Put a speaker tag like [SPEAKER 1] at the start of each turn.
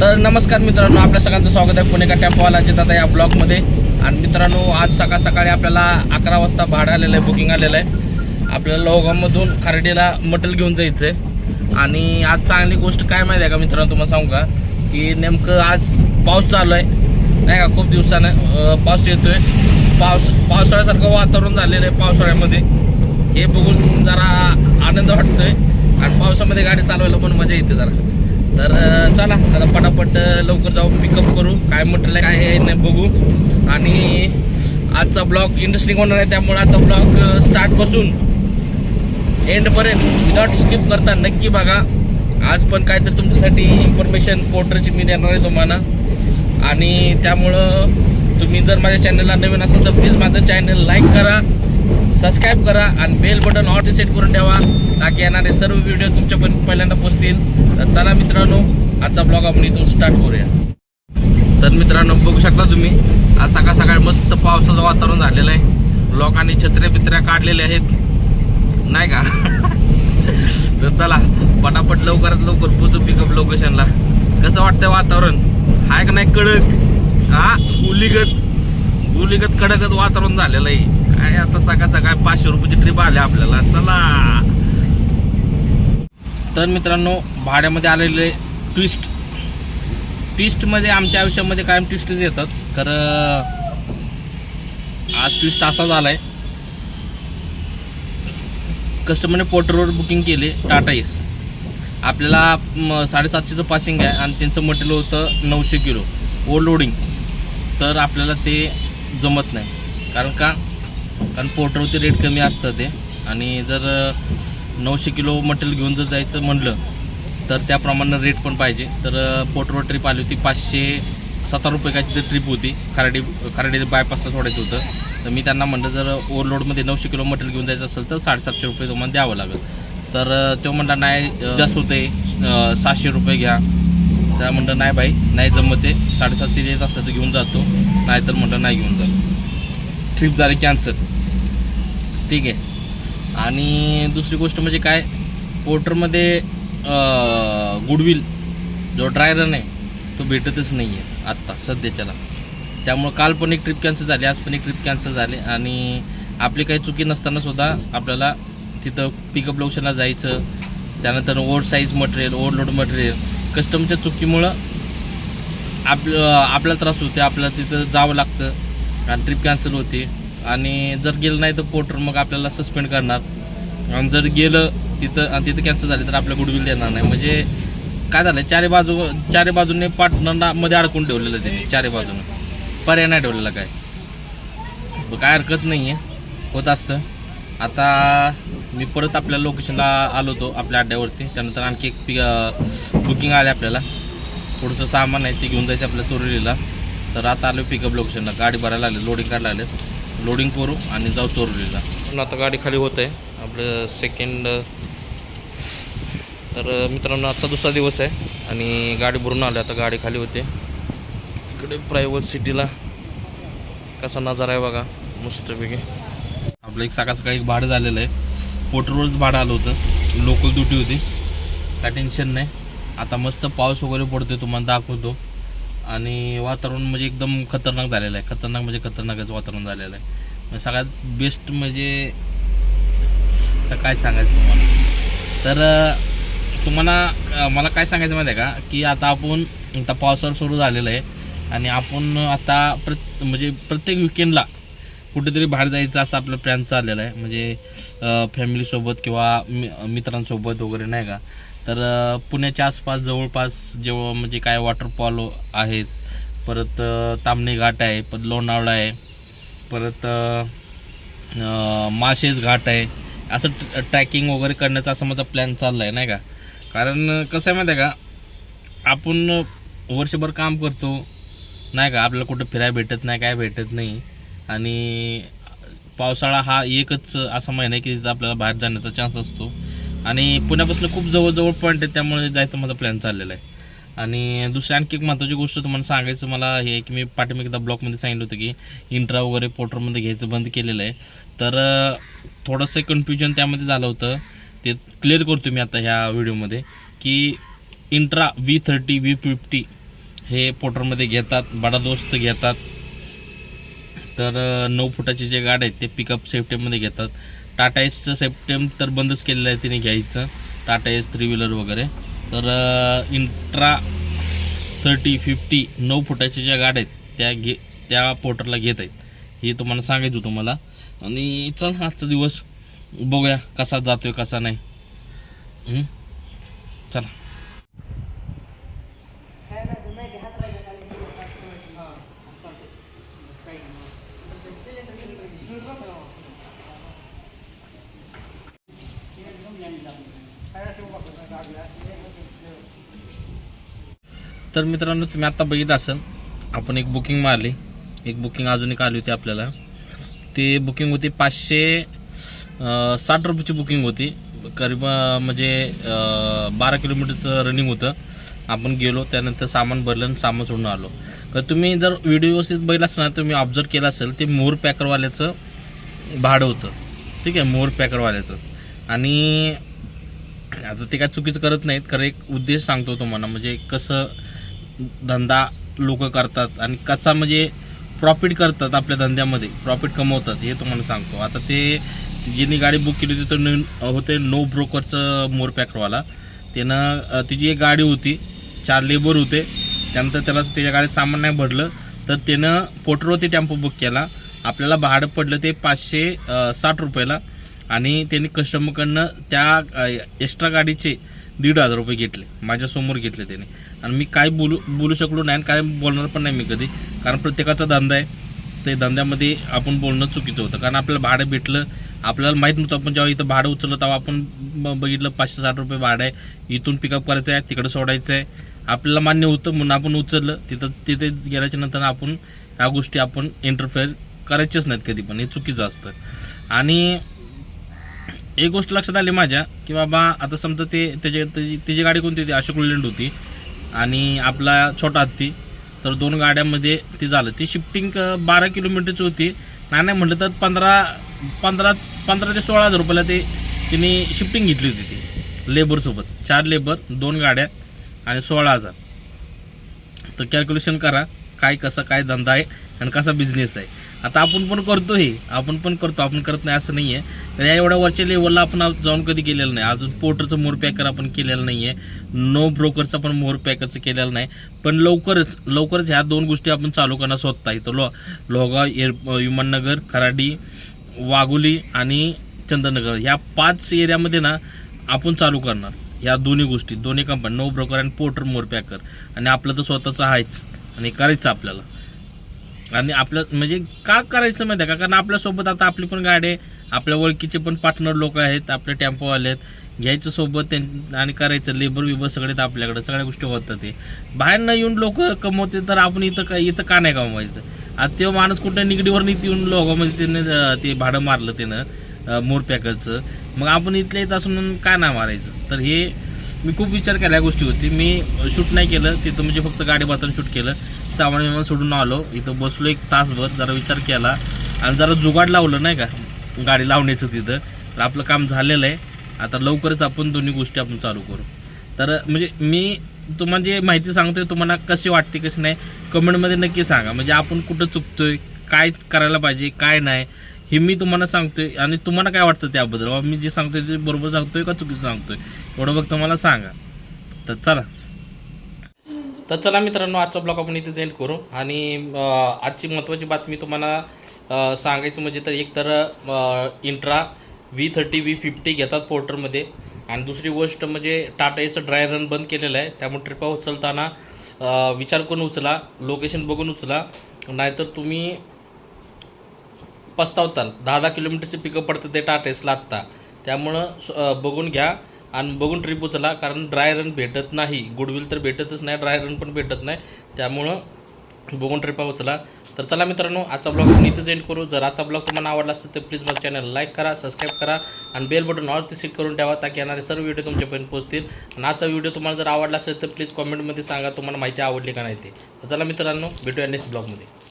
[SPEAKER 1] तर नमस्कार मित्रांनो आपल्या सगळ्यांचं स्वागत आहे पुणे का टेम्पोवालाचे दादा या ब्लॉगमध्ये आणि मित्रांनो आज सकाळ सकाळी आपल्याला अकरा वाजता भाडं आलेलं आहे बुकिंग आलेलं आहे. आपल्याला लोगामधून खारडीला मटल घेऊन जायचं आहे आणि आज चांगली गोष्ट काय माहिती आहे का मित्रांनो तुम्हाला सांगू का? की नेमकं आज पाऊस चालू आहे. नाही का खूप दिवसानं पाऊस येतो आहे पाऊस पावसाळ्यासारखं वातावरण झालेलं आहे पावसाळ्यामध्ये. हे बघून जरा आनंद वाटतोय. आणि पावसामध्ये गाडी चालवायला पण मजा येते जरा. तर चला आता पटापट लवकर जाऊ पिकअप करू. काय म्हटलं काय आहे नाही बघू. आणि आजचा ब्लॉग इंटरेस्टिंग होणार आहे त्यामुळे आजचा ब्लॉग स्टार्टपासून एंडपर्यंत विदाउट स्किप करता नक्की बघा. आज पण काय तर तुमच्यासाठी इन्फॉर्मेशन पोर्टरची मी देणार आहे तुम्हाला. आणि त्यामुळं तुम्ही जर माझ्या चॅनलला नवीन असाल तर प्लीज माझं चॅनल लाईक करा. सबस्क्राईब करा आणि बेल बटन ऑल सेट करून ठेवा. ताकी येणारे सर्व व्हिडिओ तुमच्यापर्यंत पहिल्यांदा पोचतील. तर चला मित्रांनो आजचा ब्लॉग आपण इथून स्टार्ट करूया. तर मित्रांनो बघू शकता तुम्ही आज सकाळ सकाळ मस्त पावसाचं वातावरण झालेलं आहे. लोकांनी छत्र्या बित्र्या काढलेल्या आहेत. नाही का? तर चला पटापट लवकरात लवकर पोचू पिकअप लोकेशनला कसं वाटतंय वातावरण? हाय का नाही कडक? हा? गुलीगत गुलीगत कडकच वातावरण झालेलं आहे. काय आता सकाळ सकाळ पाचशे रुपयाची ट्रिप आली आपल्याला. चला. तर मित्रांनो भाड्यामध्ये आलेले ट्विस्ट ट्विस्टमध्ये आमच्या आयुष्यामध्ये कायम ट्विस्टच येतात. तर आज ट्विस्ट असा झाला आहे कस्टमरने पोर्टरवर बुकिंग केले टाटा एस आपल्याला साडेसातशेचं पासिंग आहे आणि त्यांचं मटेरियल होतं नऊशे किलो ओवरलोडिंग तर आपल्याला ते जमत नाही. कारण का? कारण पोर्टरवरती रेट कमी असतं ते. आणि जर नऊशे किलो मटेरियल घेऊन जर जायचं म्हणलं तर त्याप्रमाणे रेट पण पाहिजे. तर पोर्टरवर ट्रिप आली होती पाचशे सतरा रुपयाची तर ट्रिप होती. खराडी खराडी बायपासला सोडायचं होतं. तर मी त्यांना म्हणलं जर ओव्हरलोडमध्ये नऊशे किलो मटेरियल घेऊन जायचं असेल तर साडेसातशे रुपये तुम्हाला द्यावं लागेल. तर तो म्हणला नाही जास्त होते सातशे सहाशे रुपये घ्या. त्या म्हणलं नाही बाई नाही जमते साडेसातशे येत असलं तर घेऊन जातो. नाहीतर म्हणलं नाही घेऊन जातो. ट्रिप झाली कॅन्सल ठीक आहे. आणि दुसरी गोष्ट म्हणजे काय? पोर्टरमध्ये गुडविल जो ड्रायरन आहे तो भेटतच नाही आहे आत्ता सध्याच्याला. त्यामुळं काल पण एक ट्रिप कॅन्सल झाली आज पण एक ट्रिप कॅन्सल झाली आणि आपली काही चुकी नसताना सुद्धा आपल्याला तिथं पिकअप लोकेशनला जायचं त्यानंतर over size material overload material कस्टमच्या चुकीमुळं आपलं आपला त्रास होते आपल्याला तिथं जावं लागतं आणि ट्रिप कॅन्सल होते. आणि जर गेलं नाही तर पोर्टर मग आपल्याला सस्पेंड करणार. आणि जर गेलं तिथं आणि तिथं कॅन्सल झाली तर आपल्या गुडविल देणार नाही. म्हणजे काय झालं चारी बाजू चारी बाजूने पार्टनरला मध्ये अडकून ठेवलेलं त्यांनी चारी बाजूनं. पर्याय नाही ठेवलेला काय. काय हरकत नाही आहे होत असतं. आता मी परत आपल्या लोकेशनला आलो होतो आपल्या अड्ड्यावरती त्यानंतर आणखी एक पी बुकिंग आले आपल्याला. थोडंसं सामान आहे ते घेऊन जायचं आपल्या चोरीला. तर आता आलो पिकअप लोकेशनला गाडी भरायला आले लोडिंग करायला आले लोडिंग करू आणि जाऊ चोरलीला पण आता गाडी खाली होत आहे. आपलं सेकंड तर मित्रांनो आजचा दुसरा दिवस आहे आणि गाडी भरून आली. आता गाडी खाली होते. इकडे प्रायव्हेट सिटीला कसा नजारा आहे बघा मस्तपैकी. आपलं एक सकाळ सकाळी एक भाडं झालेलं आहे. पोर्टरवरच भाडं आलं होतं. लोकल ड्युटी होती. काय टेन्शन नाही. आता मस्त पाऊस वगैरे पडतोय तुम्हाला दाखवतो. आणि वातावरण म्हणजे एकदम खतरनाक झालेलं आहे. खतरनाक म्हणजे खतरनाकच वातावरण झालेलं आहे. म्हणजे सगळ्यात बेस्ट म्हणजे तर काय सांगायचं तुम्हाला? तर तुम्हाला मला काय सांगायचं माहिती आहे का? की आता आपण आता पावसाळा सुरू झालेलं आहे आणि आपण आता प्रत म्हणजे प्रत्येक विकेंडला कुठेतरी बाहेर जायचं असं आपलं प्लॅन चाललेला आहे. म्हणजे फॅमिलीसोबत किंवा मि मित्रांसोबत वगैरे नाही का? तर पुण्याच्या आसपास जवळपास जेव्हा म्हणजे काय वॉटरफॉल आहेत परत अं, तामणे घाट आहे परत लोणावळा आहे परत माशेज घाट आहे. असं ट्रॅकिंग वगैरे करण्याचा असं माझा प्लॅन चालला आहे नाही का? कारण कसं आहे माहिती आहे का? आपण वर्षभर काम करतो नाही का? आपल्याला कुठं फिरायला भेटत नाही काय भेटत नाही. आणि पावसाळा हा एकच असा महिना आहे की तिथं आपल्याला बाहेर जाण्याचा चान्स असतो. आणि पुण्यापासून खूप जवळजवळ पॉईंट आहे त्यामुळे जायचं माझा प्लॅन चाललेला आहे. आणि दुसरी आणखी एक महत्त्वाची गोष्ट तुम्हाला सांगायचं मला हे की मी पाठिंबा एकदा ब्लॉकमध्ये सांगितलं होतं की इंट्रा वगैरे पोर्टरमध्ये घ्यायचं बंद केलेलं आहे. तर थोडंसं कन्फ्युजन त्यामध्ये झालं होतं. ते क्लिअर करतो मी आता ह्या व्हिडिओमध्ये की intra V thirty V fifty हे पोर्टरमध्ये घेतात बडादोस्त घेतात. तर नऊ फुटाचे जे गाड्या आहेत ते पिकअप सेफ्टीमध्ये घेतात. टाटा एसचं सेप्टेम तर बंदच केलेलं आहे तिने घ्यायचं. टाटा एस थ्री व्हीलर वगैरे. तर इंट्रा थर्टी फिफ्टी नऊ फुटाच्या ज्या गाड्या आहेत त्या घे त्या पोर्टरला घेत आहेत. हे तुम्हाला सांगायचं होतं मला. आणि चल आजचा दिवस बघूया कसा जातोय कसा नाही. चला. तर मित्रांनो तुम्ही आता बघित असाल आपण एक बुकिंग मारली. एक बुकिंग अजून एक आली होती आपल्याला. ती बुकिंग होती पाचशे साठ रुपयाची बुकिंग होती. करीब म्हणजे बारा किलोमीटरचं रनिंग होतं. आपण गेलो त्यानंतर सामान भरलं आणि सामान सोडून आलो. तर तुम्ही जर व्हिडिओ व्यवस्थित बघितला असेल ना तुम्ही ऑब्झर्व केला असेल ते मोर पॅकरवाल्याचं भाडं होतं. ठीक आहे मोर पॅकरवाल्याचं. आणि आता ते काय चुकीचं करत नाहीत खरं एक उद्देश सांगतो तुम्हाला. म्हणजे कसं धंदा लोक करतात आणि कसा म्हणजे प्रॉफिट करतात आपल्या धंद्यामध्ये प्रॉफिट कमवतात हे तुम्हाला सांगतो. आता ते ज्यांनी गाडी बुक केली होती तर होते नो ब्रोकरचं मोर पॅकरवाला. त्यानं तिची एक गाडी होती चार लेबर होते त्यानंतर त्याला त्याच्या गाडीत सामान नाही भरलं तर त्यानं पोटरवरती टेम्पो बुक केला. आपल्याला भाडं पडलं ते पाचशे साठ रुपयाला आणि त्यांनी कस्टमरकडनं त्या एक्स्ट्रा गाडीचे दीड हजार रुपये घेतले. माझ्यासमोर घेतले त्याने. आणि मी काय बोलू बोलू शकलो नाही आणि काय बोलणार पण नाही मी कधी. कारण प्रत्येकाचा धंदा आहे. ते धंद्यामध्ये आपण बोलणं चुकीचं होतं. कारण आपल्याला भाडं भेटलं आपल्याला माहीत नव्हतं आपण जेव्हा इथं भाडं उचललं तेव्हा आपण ब- बघितलं पाचशे साठ रुपये भाडं आहे. इथून पिकअप करायचं आहे तिकडं सोडायचं आहे आपल्याला मान्य होतं म्हणून आपण उचललं. तिथं तिथे गेल्याच्यानंतर आपण ह्या गोष्टी आपण इंटरफेअर करायच्याच नाहीत कधी पण. हे चुकीचं असतं. आणि एक गोष्ट लक्षात आली माझ्या की बाबा आता समजा ते त्याची त्याची तिची गाडी कोणती होती? अशोक लेंड होती. आणि आपला छोटा हत्ती तर दोन गाड्यामध्ये ती झालं. ती शिफ्टिंग बारा किलोमीटरची होती. नाही नाही म्हटलं तर पंधरा पंधरा पंधरा ते सोळा हजार रुपयाला ते तिने शिफ्टिंग घेतली होती ती लेबरसोबत चार लेबर दोन गाड्या आणि सोळा हजार. तर कॅल्क्युलेशन करा काय कसं काय धंदा आहे. आणि कसा बिझनेस आहे. आता आपण पण करतो हे आपण पण करतो आपण करत नाही असं नाही आहे तर या एवढ्या वरच्या लेवलला आपण जाऊन कधी केलेलं नाही. अजून पोर्टरचं मोर पॅकर आपण केलेलं नाही आहे नो ब्रोकरचं पण मोर पॅकरचं केलेलं नाही. पण लवकरच लवकरच ह्या दोन गोष्टी आपण चालू करणार स्वतः इथं. लो लोहगाव एअर विमाननगर खराडी वाघोली आणि चंद्रनगर ह्या पाच एरियामध्ये ना आपण चालू करणार. ह्या दोन्ही गोष्टी दोन्ही कंपनी नो ब्रोकर आणि पोर्टर मोर पॅकर आणि आपलं तर स्वतःचं आहेच. आणि करायचं आपल्याला. आणि आपलं म्हणजे का करायचं माहिती आहे का? कारण आपल्यासोबत आता आपली पण गाडी आहे. आपल्या ओळखीचे पण पार्टनर लोक आहेत आपले टेम्पोवाले आहेत. घ्यायचं सोबत त्यां आणि करायचं. लेबर विबर सगळे आपल्याकडे. सगळ्या गोष्टी होतात ते. बाहेर न येऊन लोक कमवते तर आपण इथं का इथं का नाही कमवायचं? आता तो माणूस कुठं निगडीवर नाही येऊन लोक म्हणजे त्यानं ते भाडं मारलं त्यानं मोर पॅकरचं. मग आपण इथल्या इथं असून काय नाही मारायचं? तर हे मी खूप विचार केला या गोष्टी होती मी शूट नाही केलं. तिथं म्हणजे फक्त गाडी बातून शूट केलं. सामान विमान सोडून आलो. इथं बसलो एक तासभर जरा विचार केला. आणि जरा जुगाड लावलं नाही का? गाडी लावण्याचं तिथं. तर आपलं काम झालेलं आहे. आता लवकरच आपण दोन्ही गोष्टी आपण चालू करू. तर म्हणजे मी तुम्हाला जे माहिती सांगतोय तुम्हाला कशी वाटते कशी नाही कमेंटमध्ये नक्की सांगा. म्हणजे आपण कुठं चुकतोय काय करायला पाहिजे काय नाही हे मी तुम्हाला सांगतोय. आणि तुम्हाला काय वाटतं त्याबद्दल? बाबा मी जे सांगतोय ते बरोबर सांगतोय का चुकीचं सांगतोय? एवढं बघ तुम्हाला सांगा. तर चला. तर चला मित्रांनो आजचा ब्लॉग आपण इथे एंड करू. आणि आजची महत्त्वाची बातमी तुम्हाला सांगायचं म्हणजे तर एक तर intra V thirty V fifty घेतात पोर्टरमध्ये. आणि दुसरी गोष्ट म्हणजे टाटा एचं ड्राय रन बंद केलेलं आहे. त्यामुळे ट्रिपा उचलताना विचार करून उचला लोकेशन बघून उचला. नाहीतर तुम्ही पस्तावताल. दहा दहा किलोमीटरचे पिकअप पडतं ते टाटा एसला आत्ता. त्यामुळं बघून घ्या. आणि बघून ट्रिप उचला कारण ड्राय रन भेटत नाही. गुडविल तर भेटतच नाही ड्राय रन पण भेटत नाही. त्यामुळं बघून ट्रिपा उचला. तर चला मित्रांनो आजचा ब्लॉग आपण इथेच एंड करू. जर आजचा ब्लॉग तुम्हाला आवडला असेल तर प्लीज माझ्या चॅनल लाईक करा सबस्क्राईब करा आणि बेल बटन ऑल सिक करून ठेवा ताकी येणारे सर्व व्हिडिओ तुमच्यापर्यंत पोहोचतील. आणि आजचा व्हिडिओ तुम्हाला जर आवडला असेल तर प्लीज कॉमेंटमध्ये सांगा तुम्हाला माहिती आवडली का नाही ते. चला मित्रांनो भेटूया नेक्स्ट ब्लॉगमध्ये